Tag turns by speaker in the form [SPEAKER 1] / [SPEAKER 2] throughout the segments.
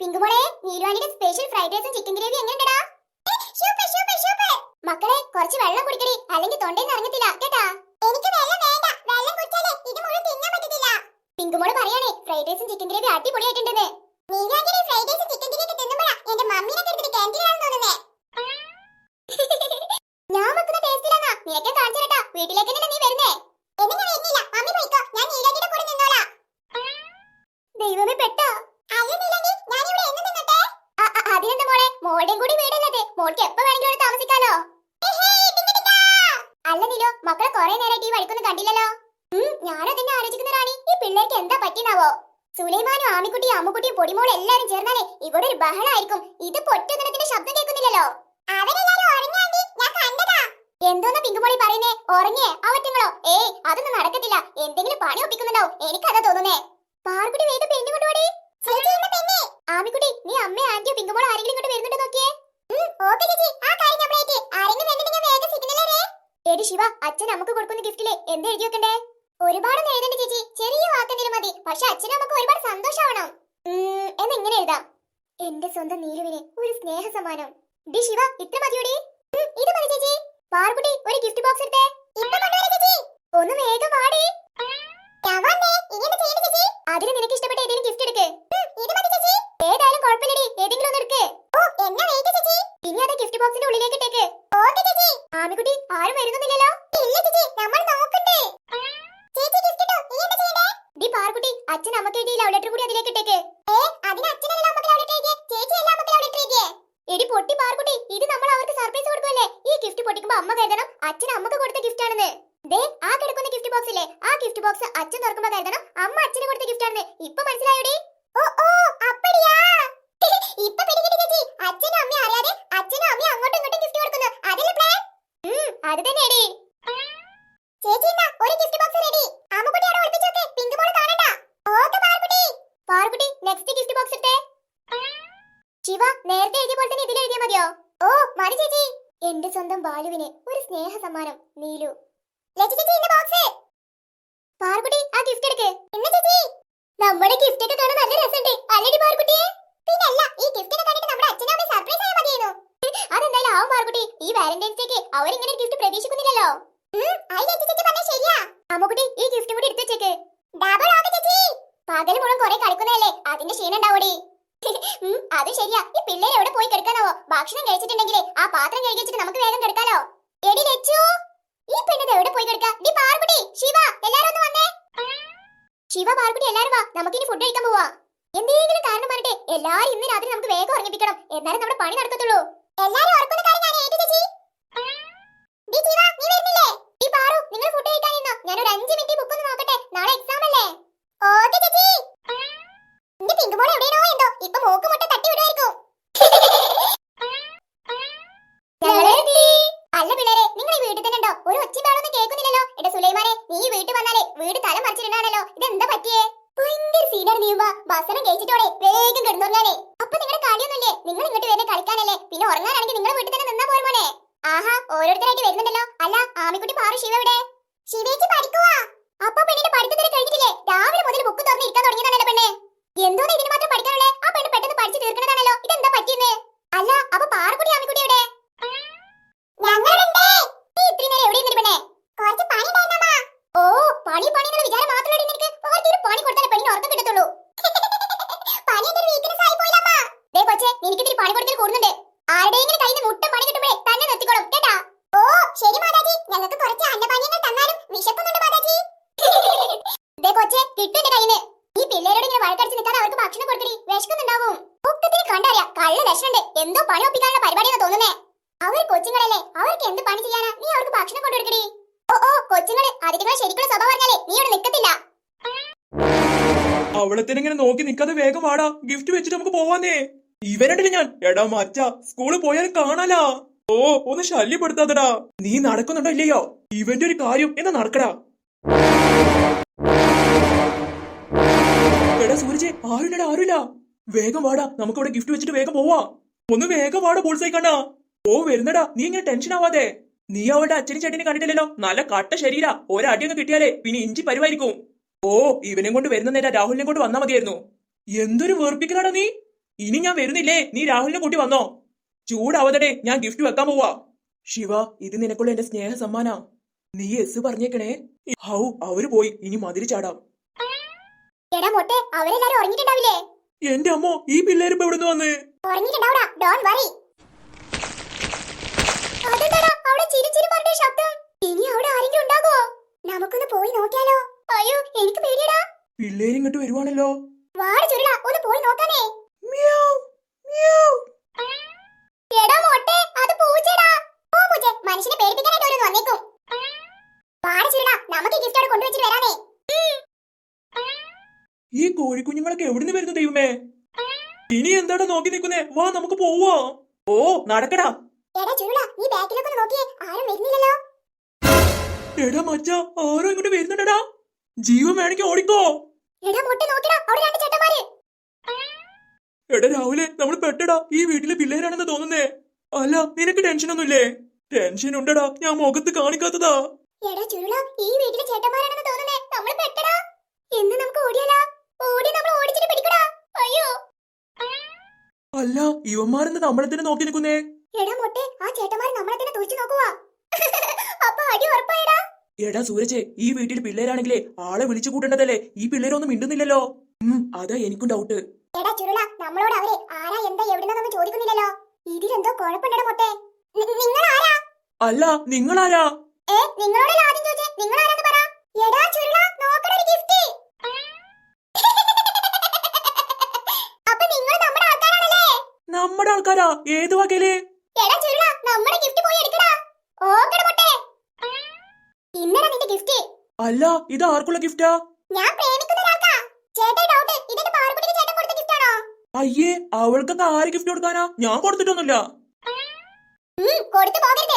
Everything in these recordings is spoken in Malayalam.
[SPEAKER 1] പിങ്കുമോളെ നീരുവാണിയുടെ സ്പെഷ്യൽ ഫ്രൈഡ് റൈസും ചിക്കൻ ഗ്രേവി എങ്ങനെയുണ്ടടാ? സൂപ്പർ സൂപ്പർ സൂപ്പർ മക്കളെ കുറച്ച് വെള്ളം കുടിക്കടി. അല്ലെങ്കിൽ തൊണ്ടയിൽ ഇറങ്ങത്തില്ല കേട്ടാ? എനിക്ക് വെള്ളം വേണ്ട. വെള്ളം കുടിച്ചാലേ ഇത് മുഴുവൻ തിന്നാൻ പറ്റത്തില്ല. പിങ്കുമോൾ പറയാണേ ഫ്രൈഡ് റൈസും ചിക്കൻ ഗ്രേവി അടിപൊളിയായിട്ടുണ്ടെന്ന് നീരാജിനെ ഫ്രൈഡ് റൈസും ചിക്കൻ ഗ്രേവി തിന്നുമ്പോഴാ എന്റെ മമ്മീനെ കെടുത്തിട്ട് ക്യാന്റീനാണെന്ന് തോന്നുന്നേ ഞാൻ വെക്കുന്ന ടേസ്റ്റിലാന്നാ നിനക്കെ കാണിച്ചു കേട്ടാ വീട്ടിലേക്ക് തന്നെ നീ വരുന്നേ എന്നെ ഞാൻ വരുന്നില്ല മമ്മി പോയിക്കോ ഞാൻ നീരാജിയുടെ കൂടെ നിന്നോളാം ദൈവമേ പെട്ടോ അല്ല നീലാജി ഞാൻ ഇവിടെ എന്ന് നിന്നട്ടെ അതിനെന്താ മോളെ മോളുടെയും കൂടി വീടല്ലത് മോൾക്ക് എപ്പോ വേണമെങ്കിലും ഇവിടെ താമസിക്കാലോ അല്ല നീലോ മക്കളെ കുറെ നേരമായിട്ട് ഈ വഴിക്കൊന്നും കണ്ടില്ലല്ലോ ഉം, ഞാനും അതിനെ ആലോചിക്കുന്ന റാണി ഈ പിള്ളേർക്ക് എന്താ പറ്റിയെന്നാവോ സുലൈമാനും ആമിക്കുട്ടിയും അമ്മുക്കുട്ടിയും പൊടിമോളും എല്ലാരും ചേർന്നാലേ ഇവിടെ ഒരു ബഹളായിരിക്കും. ഇത് പൊട്ടുന്നതിന്റെ ശബ്ദം കേൾക്കുന്നില്ലല്ലോ. എന്തോന്നാ പിങ്കുമോളി പറയുന്നേ? ഉറങ്ങിയേ? അവറ്റങ്ങളോ ഏയ് അതൊന്നും നടക്കത്തില്ല. എന്തെങ്കിലും പണി ഒപ്പിക്കുന്നുണ്ടാവും എനിക്കതാ തോന്നുന്നേ. പാർക്കുട്ടി വേഗം പെണ്ണു കൊണ്ടുപോടി. ആമിക്കുട്ടി നീ അമ്മ ആന്റിയോ പിങ്കുമോൾ ആരെങ്കിലും ഇങ്ങോട്ട് വരുന്നുണ്ടോ നോക്കിയേ? എടി ശിവ അച്ഛൻ നമുക്ക് കൊടുക്കുന്ന ഗിഫ്റ്റിലെ എന്ത് എഴുതി വെക്കണ്ടേ? ഒരുപാട് എഴുതണ്ട ചേച്ചി. ചെറിയ വാക്കെങ്കിലും മതി. പക്ഷെ അച്ഛനും അമ്മയ്ക്ക് ഒരുപാട് സന്തോഷാവണം ഉം, എന്ന് എങ്ങനെ എഴുതാം. എന്റെ സ്വന്തം നീലുവിന് ഒരു സ്നേഹ സമ്മാനം ഡി ശിവ ഇത്ര മതിയോടി? ഇത് മതി ചേച്ചി. പാർക്കുട്ടി ഒരു ഗിഫ്റ്റ് ബോക്സ് എടുത്തേ ഒന്ന് വേഗം വാടി അതിന് നിനക്ക് ഇഷ്ടപ്പെട്ട ഏതെങ്കിലും ഗിഫ്റ്റ് എടുക്ക് ഏതായാലും കുഴപ്പമില്ലടി ഏതെങ്കിലും ഒന്ന് എടുക്ക് ഇനി അത് ഗിഫ്റ്റ് ബോക്സിന്റെ ഉള്ളിലേക്ക് ഇട്ടേക്ക് ആമിക്കുട്ടി ആരും വരുന്നില്ലല്ലോ ഡി പാർക്കുട്ടി അച്ഛൻ അമ്മയ്ക്ക് എഴുതിയ ലവ് ലെറ്റർ കൂടി അതിലേക്ക് ഇട്ടേക്ക്. എടി പൊട്ടി പാർക്കുട്ടി ഇത് നമ്മൾ അവർക്ക് സർപ്രൈസ് കൊടുക്കുമല്ലേ ഈ ഗിഫ്റ്റ് പൊട്ടിക്കുമ്പോൾ അമ്മ കരുതണം അച്ഛൻ അമ്മയ്ക്ക് കൊടുത്ത ഗിഫ്റ്റ് ആണെന്ന്. ദേ ആ കിടക്കുന്ന ഗിഫ്റ്റ് ബോക്സ് ഇല്ലേ? ആ ഗിഫ്റ്റ് ബോക്സ് അച്ഛൻ തുറക്കുമ്പോൾ കരുതണം അമ്മ അച്ഛന് കൊടുത്ത ഗിഫ്റ്റ് ആണെന്ന്. ഇപ്പൊ മനസ്സിലായോടി? ഓ ഓ അപ്പടിയാ. ഇപ്പൊ പിടികിട്ടി ചേച്ചി അച്ഛനും അമ്മയും അറിയാതെ അച്ഛനും അമ്മയും അങ്ങോട്ടും ഇങ്ങോട്ടും ഗിഫ്റ്റ് കൊടുക്കുന്നു അതല്ലേ പ്ലാൻ അത് തന്നെയാടി ചേച്ചി എന്നാ ഒരു ഗിഫ്റ്റ് ബോക്സ് റെഡി അമ്മുക്കുട്ടി അവിടെ ഒളിപ്പിച്ചു വെക്ക് പിങ്ക് മോൾ കാണണ്ട ഓക്കെ പാർക്കുട്ടി പാർക്കുട്ടി നെക്സ്റ്റ് ഗിഫ്റ്റ് ബോക്സ് എടുത്തേ ശിവ നേരത്തെ എഴുതിയ പോലെ തന്നെ ഇതിൽ എഴുതിയാ മതിയോ ഓ മതി ചേച്ചി എന്റെ സ്വന്തം ബാലുവിന് ഒരു സ്നേഹ സമ്മാനം നീലു പാർക്കുട്ടി ആ ഗിഫ്റ്റ് എടുക്ക്. ചേച്ചി? നമ്മുടെ ഗിഫ്റ്റ് ഒക്കെ കാണാൻ നല്ല രസമുണ്ട്. അല്ലടി പാർക്കുട്ടിയെ പിന്നല്ല ഈ ഗിഫ്റ്റിനെ കണ്ടിട്ട് നമ്മുടെ അച്ഛനും അമ്മയും സർപ്രൈസ് ആയാൽ മതിയായിരുന്നു അതെന്തായാലും ആവും പാർക്കുട്ടി ഈ വാലന്റൈൻസ് ഡേക്ക് അവരിങ്ങനെ ഗിഫ്റ്റ് പ്രതീക്ഷിക്കുന്നില്ലല്ലോ. അമ്മുക്കുട്ടി ഈ ഗിഫ്റ്റ് കൂടി എടുത്തു വെച്ചേക്ക്. പകൽ മുഴുവൻ കുറെ കളിക്കുന്നതല്ലേ? അതിന്റെ ക്ഷീണം ഉണ്ടാവൂടി. അത് ശരിയാ. ഈ പിള്ളേരെ എവിടെ പോയി കിടക്കാനാവോ? ഭക്ഷണം കഴിച്ചിട്ടുണ്ടെങ്കിൽ ആ പാത്രം കഴുകി വെച്ചിട്ട് നമുക്ക് വേഗം കിടക്കാലോ. എടി ലച്ചു ഈ പെണ്ണത് എവിടെ പോയി കിടക്കാ? ഡി പാർക്കുട്ടി ശിവ എല്ലാരും ഒന്ന് വന്നേ. ശിവ പാർക്കുട്ടി എല്ലാരും വാ. നമുക്ക് ഇനി ഫുഡ് കഴിക്കാൻ പോവാ. എന്തെങ്കിലും കാരണം പറഞ്ഞിട്ട് എല്ലാരും ഇന്ന് രാത്രി നമുക്ക് വേഗം ഉറങ്ങിപ്പിക്കണം. എന്നാലും നമ്മുടെ പണി നടക്കത്തുള്ളൂ എല്ലാരും ഉറക്കുന്ന കാര്യം ഞാൻ ഏറ്റു ചേച്ചി ഡി ജീവ, നീ വരുന്നില്ലേ? ഡി പാറു, നിങ്ങൾ ഫുഡ് കഴിക്കാൻ നിന്നോ? ഞാനൊരു അഞ്ച് മിനിറ്റ് ബുക്ക് ഒന്ന് നോക്കട്ടെ നാളെ എക്സാം അല്ലേ ഓക്കെ ചേച്ചി എന്റെ പിങ്കുമോൾ എവിടെയാണോ എന്തോ ഇപ്പൊ മൂക്ക് മുട്ട തട്ടി വിടുമായിരിക്കും ഞങ്ങളെത്തി. അല്ല പിള്ളേരെ നിങ്ങൾ ഈ വീട്ടിൽ തന്നെ ഉണ്ടോ ഒരു ഒച്ചയും ബഹളമൊന്നും കേൾക്കുന്നില്ലല്ലോ എടാ സുലൈമാനെ നീ ഈ വീട്ടിൽ വന്നാലേ വീട് തല മറിച്ചിട്ടുണ്ടാണല്ലോ ഇതെന്താ പറ്റിയേ ഭയങ്കര സീനാണ് നീയുമ്പ ഭക്ഷണം കഴിച്ചിട്ടോടെ വേഗം കിടന്നുറങ്ങാനേ അപ്പൊ നിങ്ങളുടെ കളിയൊന്നുമില്ലേ നിങ്ങൾ ഇങ്ങോട്ട് വരുന്ന കളിക്കാനല്ലേ പിന്നെ ഉറങ്ങാനാണെങ്കിൽ നിങ്ങൾ വീട്ടിൽ തന്നെ നിന്നാ പോരെ മോനെ ആഹാ ഓരോരുത്തരായിട്ട് വരുന്നുണ്ടല്ലോ അല്ല ആമിക്കുട്ടി പാറു ശിവ എവിടെ ശിവേച്ചി പഠിക്കുവാ അപ്പൊ പെണ്ണിന്റെ പഠിത്തത്തിന് കഴിഞ്ഞിട്ടില്ലേ രാവിലെ മുതൽ ബുക്ക് തുറന്ന് ഇരിക്കാൻ തുടങ്ങിയതാണല്ലോ പെണ്ണ് എന്തോന്ന് ഇതിന് മാത്രം പഠിക്കാനുള്ളേ ആ പെണ്ണ് പെട്ടെന്ന് പഠിച്ചു തീർക്കണതാണല്ലോ ഇതെന്താ പറ്റിയെന്ന് അല്ല അപ്പൊ പാറക്കുടി ആമിക്കുട്ടി എവിടെ ഞങ്ങളുണ്ട് നീ ഇത്രയും നേരം എവിടെ ഇരുന്നിട്ട് പെണ്ണേ കുറച്ച് പണി ഉണ്ടായിരുന്നമ്മാ ഓ പണി പണി എന്നുള്ള വിചാരം മാത്രമേ നിനക്ക് ആർക്കൊരു പണി കൊടുത്താലേ പെണ്ണിന് ഉറക്കം കിട്ടത്തുള്ളൂ പണി എന്തൊരു വീക്ക്നെസ് ആയി പോയില്ലമ്മാ ദേ കൊച്ചേ നിനക്ക് ഇത്തിരി പണി കൊടുക്കൽ കൂടുന്നുണ്ട് ആരുടെയെങ്കിലും കയ്യിൽ നിന്ന് മുട്ട പണി കിട്ടുമ്പോഴേ തന്നെ നിർത്തിക്കോളും കേട്ടാ ഓ ശരി മാതാജി ഞങ്ങൾക്ക് കുറച്ച് അന്നപാനീയങ്ങൾ തന്നാലും വിശക്കുന്നുണ്ട് മാതാജി കൊച്ചേ കയ്യിൽ ഈ പിള്ളേരോട് ഇങ്ങനെ വഴക്കടിച്ച് നിൽക്കാതെ അവർക്ക് ഭക്ഷണം കൊടുക്കടി വിശക്കുന്നുണ്ടാവും. ഒക്കത്തിന് കണ്ടറിയാ. കള്ള ലക്ഷണുണ്ട് എന്തോ പണി ഒപ്പിക്കാനുള്ള പരിപാടിയെന്ന് തോന്നുന്നേ. അവർ കൊച്ചുങ്ങളല്ലേ? അവർക്ക് എന്ത് പണി ചെയ്യാനാ? നീ അവർക്ക് ഭക്ഷണം കൊണ്ടുകൊടുക്കടി ഓ ഓ കൊച്ചുങ്ങൾ അതിഥികളെ ശരിക്കുള്ള സ്വഭാവം പറഞ്ഞാലേ നീ ഇവിടെ നിൽക്കത്തില്ല
[SPEAKER 2] അവളത്തിനിങ്ങനെ നോക്കി നിക്കാതെ വേഗം വാടാ. ഗിഫ്റ്റ് വെച്ചിട്ട് നമുക്ക് പോവാന്നേ. ഇവനുണ്ടല്ലേ ഞാൻ. എടാ മച്ച സ്കൂളിൽ പോയാലും കാണാലാ. ഓ ഒന്ന് ശല്യപ്പെടുത്താതടാ. നീ നടക്കുന്നുണ്ടോ ഇല്ലയോ? ഇവന്റെ ഒരു കാര്യം എന്നാ നടക്കടാ. എടാ സൂരജ് ആരുണ്ടടാ ആരുമില്ല വേഗം വാടാ നമുക്ക് ഇവിടെ ഗിഫ്റ്റ് വെച്ചിട്ട് വേഗം പോവാ. ഒന്ന് വേഗം വാടാ ബോൾസായി കണ്ണാ. ഓ വരുന്നടാ നീ ഇങ്ങനെ ടെൻഷൻ ആവാതെ. നീ അവളുടെ അച്ഛനും ചേട്ടനെ കണ്ടിട്ടില്ലല്ലോ? നല്ല കട്ട ശരീര. ഒരടിയൊക്കെ കിട്ടിയാലേ പിന്നെ ഇഞ്ചി പരുവായിരിക്കും. ഓ ഇവനെ കൊണ്ട് വരുന്ന നേരം രാഹുലിനെ കൊണ്ട് വന്നാ മതിയായിരുന്നു. എന്തൊരു വേർപ്പിക്കലാടാ നീ. ഇനി ഞാൻ വരുന്നില്ലേ? നീ രാഹുലിനെ കൂട്ടി വന്നോ? ചൂടാവതടെ ഞാൻ ഗിഫ്റ്റ് വെക്കാൻ പോവാ. ശിവ ഇത് നിനക്കുള്ള എന്റെ സ്നേഹ സമ്മാനാ നീ എസ് പറഞ്ഞേക്കണേ. ഹൗ അവർ പോയി. ഇനി മതിരി ചാടാം.
[SPEAKER 1] എടാ മൊട്ടെ അവരെല്ലാരും ഉറങ്ങിയിട്ടുണ്ടാവില്ലേ?
[SPEAKER 2] എന്റെ അമ്മോ ഈ പിള്ളേര് ഇപ്പൊ എവിടുന്ന് വന്ന്?
[SPEAKER 1] ഉറങ്ങിയിട്ടുണ്ടാവടാ ഡോൺ വറി. അതെന്താടാ അവിടെ ചിരി ചിരി പറഞ്ഞ ശബ്ദം? ഇനി അവിടെ ആരെങ്കിലും ഉണ്ടാകോ നമുക്കൊന്ന് പോയി നോക്കിയാലോ? അയ്യോ എനിക്ക് പേടിയടാ.
[SPEAKER 2] പിള്ളേര് ഇങ്ങോട്ട് വരുവാണല്ലോ.
[SPEAKER 1] വാടി ചുരുള ഒന്ന് പോയി നോക്കാനേ.
[SPEAKER 2] മ്യാവ്, മ്യാവ്.
[SPEAKER 1] എടാ മൊട്ടെ അത് പൂച്ചടാ ഓ പൂച്ച മനുഷ്യനെ പേടിപ്പിക്കാനായിട്ട് ഓരോന്ന് വന്നേക്കും വാടി ചുരുള നമുക്ക് ഗിഫ്റ്റ് അവിടെ കൊണ്ടുവച്ചിട്ട് വരാനേ
[SPEAKER 2] ഈ കോഴിക്കുഞ്ഞുങ്ങളൊക്കെ എവിടുന്ന് വരുന്നു ദൈവമേ? ഇനി എന്താടാ നോക്കി നിൽക്കുന്നേ? വാ നമുക്ക് പോവാ. ഓ നടക്കടാ.
[SPEAKER 1] എടാ
[SPEAKER 2] മച്ച ആരോ ഇങ്ങോട്ട് വരുന്നുണ്ടടാ. ജീവൻ വേണമെങ്കിൽ ഓടിക്കോ.
[SPEAKER 1] എടാ
[SPEAKER 2] രാവിലെ നമ്മൾ പെട്ടടാ. ഈ വീട്ടിലെ പിള്ളേരാണെന്ന് തോന്നുന്നേ. അല്ല നിനക്ക് ടെൻഷൻ ഒന്നുമില്ലേ ടെൻഷൻ ഉണ്ടടാ ഞാൻ മുഖത്ത് കാണിക്കാത്തതാ.
[SPEAKER 1] എടാ ചുരുള ഈ വീട്ടിലെ ചേട്ടന്മാരാണെന്ന് തോന്നുന്നേ. നമ്മൾ പെട്ടടാ എന്ന് നമുക്ക് ഓടിയാലാ ഓടി നമ്മൾ ഓടിച്ചിട്ട് പിടിക്കടാ അയ്യോ
[SPEAKER 2] അല്ല ഇവന്മാരെന്ന് നമ്മളെ തന്നെ നോക്കി നിൽക്കുന്നേ.
[SPEAKER 1] എടാ മൊട്ടെ ആ ചേട്ടന്മാർ നമ്മളെ തന്നെ തുറച്ചു നോക്കുവാ. അപ്പൊ അടി ഉറപ്പായടാ.
[SPEAKER 2] എടാ സൂരജ് ഈ വീട്ടിൽ പിള്ളേരാണെങ്കിലേ ആളെ വിളിച്ചു കൂട്ടേണ്ടതല്ലേ? ഈ പിള്ളേരൊന്നും മിണ്ടുന്നില്ലല്ലോ. അതാ എനിക്കും ഡൗട്ട്
[SPEAKER 1] എടാ ചുരുള നമ്മളോട് അവരെ ആരാ എന്താ എവിടുന്നൊന്നും ചോദിക്കുന്നില്ലല്ലോ. ഇതിലെന്തോ കുഴപ്പമുണ്ടോ മൊട്ടെ. നിങ്ങൾ ആരാ
[SPEAKER 2] അല്ല നിങ്ങളാരാ?
[SPEAKER 1] ഏ നിങ്ങളോടല്ല ആദ്യം ചോദിച്ചേ? നിങ്ങൾ ആരാന്ന് പറ. എടാ ചുരുള നോക്കണ ഒരു ഗിഫ്റ്റ് അപ്പൊ നിങ്ങൾ നമ്മുടെ ആൾക്കാരാണല്ലേ
[SPEAKER 2] നമ്മുടെ ആൾക്കാരാ? ഏത്
[SPEAKER 1] വകയിൽ?
[SPEAKER 2] അല്ല ഇത് ആർക്കുള്ള ഗിഫ്റ്റാ
[SPEAKER 1] ഞാൻ പ്രേമിക്കുന്ന ഒരാൾക്കാ. ചേട്ടൻ ഡൗട്ട് പാറക്കുട്ടിക്ക് ചേട്ടൻ കൊടുത്ത ഗിഫ്റ്റ് ആണോ?
[SPEAKER 2] അയ്യേ അവൾക്കൊക്കെ ആര് ഗിഫ്റ്റ് കൊടുക്കാനാ? ഞാൻ കൊടുത്തിട്ടൊന്നുമില്ല.
[SPEAKER 1] കൊടുത്തു പോകരുത്.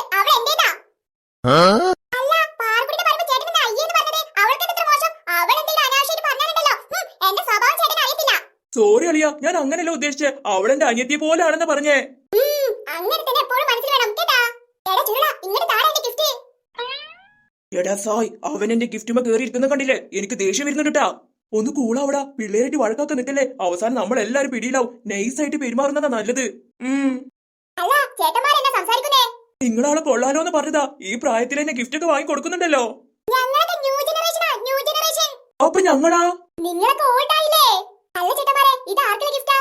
[SPEAKER 2] സോറി അളിയ ഞാൻ അങ്ങനെയല്ല ഉദ്ദേശിച്ചേ. അവളെന്റെ അനിയത്തി പോലാണെന്ന് പറഞ്ഞേ.
[SPEAKER 1] അങ്ങനെ തന്നെ എപ്പോഴും മനസ്സിൽ വേണം കേട്ടാ? എടാ ചുരുള ഇങ്ങോട്ട് താഴെ എന്റെ ഗിഫ്റ്റ്
[SPEAKER 2] എടാ സായ് അവൻ എന്റെ ഗിഫ്റ്റുമ കേറി ഇരിക്കുന്ന കണ്ടില്ലേ? എനിക്ക് ദേഷ്യം വരുന്നുണ്ടാ ഒന്ന് കൂളാവടാ പിള്ളേരായിട്ട് വഴക്കൊക്കെ നിൽക്കല്ലേ അവസാനം നമ്മൾ എല്ലാരും പിടിയിലാവും നൈസായിട്ട് പെരുമാറുന്നതാ നല്ലത്. നിങ്ങളാളെ കൊള്ളാലോ എന്ന് പറഞ്ഞതാ. ഈ പ്രായത്തിൽ എന്നെ ഗിഫ്റ്റ് ഒക്കെ വാങ്ങി കൊടുക്കുന്നുണ്ടല്ലോ. അപ്പൊ ഞങ്ങളാ?
[SPEAKER 1] നിങ്ങളൊക്കെ ഓൾഡ് ആയില്ലേ? അല്ല ചേട്ടന്മാരെ ഇത് ആർക്കുള്ള ഗിഫ്റ്റാ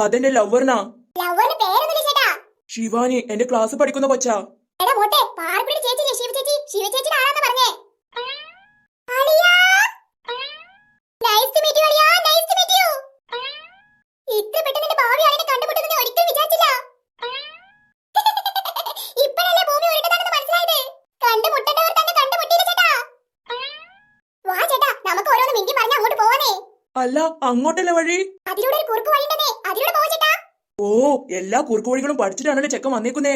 [SPEAKER 2] അതെന്റെ ലവറിനാ
[SPEAKER 1] ലവറിന് പേരൊന്നുമില്ല ചേട്ടാ.
[SPEAKER 2] ശിവാനി എന്റെ ക്ലാസ് പഠിക്കുന്ന കൊച്ചാ.
[SPEAKER 1] എടാ മോട്ടെ പാർപ്പിടി ചേച്ചി ശിവ ചേച്ചി ശിവ ചേച്ചിയുടെ ആളാന്ന് പറഞ്ഞേ അളിയാ നൈസ് ടു മീറ്റ് യു അളിയാ നൈസ് ടു മീറ്റ് യു ഇത്ര പെട്ടെന്ന് എന്റെ ഭാവി ആളിനെ കണ്ടുമുട്ടുമെന്ന് ഞാൻ ഒരിക്കലും വിചാരിച്ചില്ല ഇപ്പോഴല്ലേ ഭൂമി ഉരുണ്ടതാണെന്ന് മനസ്സിലായത് കണ്ടുമുട്ടേണ്ടവർ തന്നെ കണ്ടുമുട്ടിയില്ല ചേട്ടാ വാ ചേട്ടാ നമുക്ക് ഓരോന്ന് മിണ്ടി പറഞ്ഞ് അങ്ങോട്ട് പോവാനേ
[SPEAKER 2] അല്ല അങ്ങോട്ടല്ലേ വഴി? ഓ എല്ലാ കുറുക്കു വഴികളും പഠിച്ചിട്ടാണല്ലോ ചെക്കൻ വന്നേക്കുന്നേ?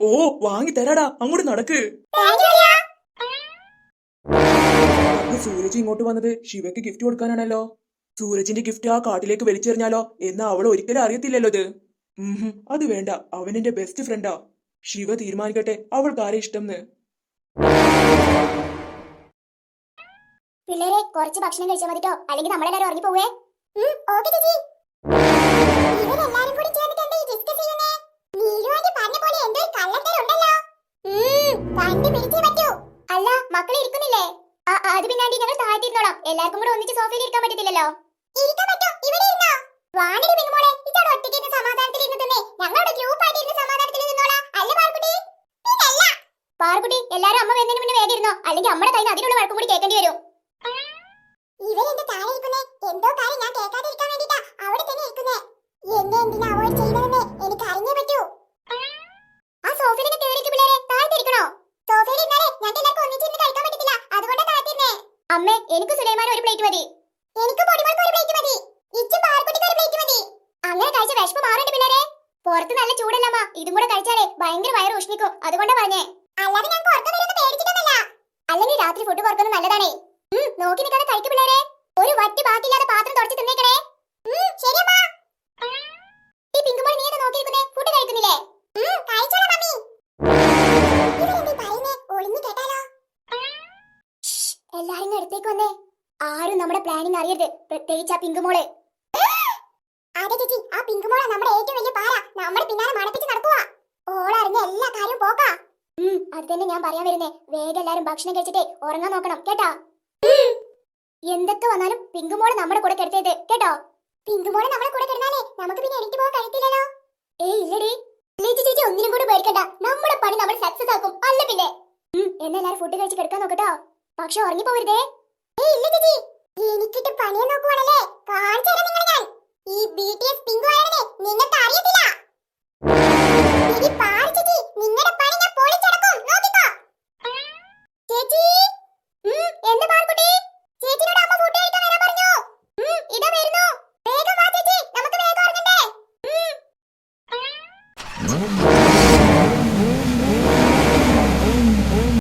[SPEAKER 2] ഓ വാങ്ങി തരാടാ അങ്ങോട്ട് നടക്ക്. സൂരജ് ഇങ്ങോട്ട് വന്നത് ശിവയ്ക്ക് ഗിഫ്റ്റ് കൊടുക്കാനാണല്ലോ. സൂരജിന്റെ ഗിഫ്റ്റ് ആ കാട്ടിലേക്ക് വലിച്ചെറിഞ്ഞാലോ എന്ന് അവൾ ഒരിക്കലും അറിയത്തില്ലല്ലോ ഇത്. അത് വേണ്ട അവൻ എന്റെ ബെസ്റ്റ് ഫ്രണ്ടാ ശിവ തീരുമാനിക്കട്ടെ അവൾക്ക് ആരെ ഇഷ്ടംന്ന്.
[SPEAKER 1] പിള്ളേരെ കുറച്ച് ഭക്ഷണം കഴിച്ചാൽ മതിട്ടോ. അല്ലെങ്കിൽ നമ്മളെല്ലാരും ഉറങ്ങി പോവേ. അല്ല മക്കൾ ഇരിക്കുന്നില്ലേ? അത് പിന്നാണ്ടി ഞങ്ങൾ താഴ്ത്തിരുന്നോളാം എല്ലാവർക്കും കൂടെ ഒന്നിച്ച് സോഫയിൽ ഇരിക്കാൻ പറ്റത്തില്ലല്ലോ ഇരിക്കാൻ പറ്റും ഇവിടെ ഇരുന്നോ വാണിടി പിന്നുമോളെ ഇതോടെ ഒറ്റയ്ക്ക് ഇരുന്ന് സമാധാനത്തിൽ ഇരുന്ന് തന്നെ ഞങ്ങളുടെ ഗ്രൂപ്പ് ആയിട്ട് ഇരുന്ന് സമാധാനത്തിൽ നിന്നോളാം അല്ല പാർക്കുട്ടി പിന്നല്ല പാർക്കുട്ടി എല്ലാരും അമ്മ വരുന്നതിന് മുന്നേ വേഗം ഇരുന്നോ അല്ലെങ്കിൽ അമ്മയുടെ കയ്യിൽ നിന്ന് അതിനുള്ള വഴക്കും കൂടി കേൾക്കേണ്ടി വരും ഇവരെന്റെ താഴെ ഇരിക്കുന്നേ എന്തോ കാര്യം ഞാൻ കേൾക്കാതിരിക്കാൻ വേണ്ടിട്ടാ അവിടെ തന്നെ ഇരിക്കുന്നേ എന്നെ എന്തിനാ അവോയ്ഡ് ചെയ്തതെന്ന് എനിക്ക് അറിഞ്ഞേ പറ്റൂ ആ സോഫയിലേക്ക് കേറിക്ക് പിള്ളേരെ താഴ്ത്തിരിക്കണോ സോഫയിൽ ഇരുന്നാലേ ഞങ്ങൾക്ക് എല്ലാവർക്കും ഒന്നിച്ചിരുന്ന് കഴിക്കാൻ പറ്റത്തില്ല അതുകൊണ്ടാ താഴ്ത്തിരുന്നേ അമ്മേ എനിക്ക് സുലൈമാൻ ഒരു പ്ലേറ്റ് മതി എനിക്ക് പൊടിമൾക്ക് ഒരു പ്ലേറ്റ് മതി ഇച്ചും പാർക്കുട്ടിക്ക് ഒരു പ്ലേറ്റ് മതി അങ്ങനെ കഴിച്ച വിശപ്പ് മാറുണ്ട് പിള്ളേരെ പുറത്ത് നല്ല ചൂടല്ലമ്മ ഇതും കൂടെ കഴിച്ചാലേ ഭയങ്കര വയറ് ഉഷ്ണിക്കും. അതുകൊണ്ടാ പറഞ്ഞേ. അല്ലാതെ ഞാൻ പുറത്ത് വരുന്ന പേടിച്ചിട്ടൊന്നുമല്ല. അല്ലെങ്കിൽ രാത്രി ഫുഡ് പുറത്തുനിന്ന് നല്ലതാണേ. നോക്കി നിൽക്കാതെ കഴിക്കും പിള്ളേരെ. ഒരു വട്ടി ബാക്കിയില്ലാതെ പാത്രം തുടച്ച് തിന്നേക്കണേ ശരിയമ്മ ഈ നീ എന്താ നോക്കിയിരിക്കുന്നേ? ഫുഡ് കഴിക്കുന്നില്ലേ? എല്ലാരും അടുത്തേക്ക് വന്നേ. ആരും നമ്മുടെ പ്ലാനിങ് അറിയരുത്. പ്രത്യേകിച്ച് ആ പിങ്ക് മോൾ. അതെ ചേച്ചി ആ പിങ്ക് മോളാ നമ്മുടെ ഏറ്റവും വലിയ പാര. നമ്മുടെ പിന്നാലെ മണപ്പിച്ച് നടക്കുവാ. ഓളറിഞ്ഞ എല്ലാ കാര്യവും പോക്കാ. ഉം അത് തന്നെ ഞാൻ പറയാൻ വരുന്നേ. വേഗം എല്ലാരും ഭക്ഷണം കഴിച്ചിട്ടേ ഉറങ്ങാൻ നോക്കണം കേട്ടോ? എന്തൊക്കെ വന്നാലും പിങ്ക് മോൾ നമ്മുടെ കൂടെ കിടത്തിയത് കേട്ടോ? പിങ്ക് മോൾ നമ്മുടെ കൂടെ കിടന്നാലേ നമുക്ക് പിന്നെ എനിക്ക് പോകാൻ കഴിയത്തില്ലല്ലോ. ഏയ് ഇല്ലടി. ചേച്ചി ചേച്ചി ഒന്നിനും കൂടെ പേടിക്കണ്ട. നമ്മുടെ പണി നമ്മൾ സക്സസ് ആക്കും. അല്ല പിന്നെ. എന്നെല്ലാരും ഫുഡ് കഴിച്ച് കിടക്കാൻ നോക്കട്ടോ പക്ഷെ ഉറങ്ങി പോവരുതേ ഏയ് ഇല്ല ചേച്ചി. എനിക്കിട്ട് പണിയെ നോക്കുവാണല്ലേ. കാണിച്ചു തരാം നിങ്ങളെ ഞാൻ. ഈ ബി ടി എസ് പിങ്കു ആയിരുന്നേ അറിയത്തില്ല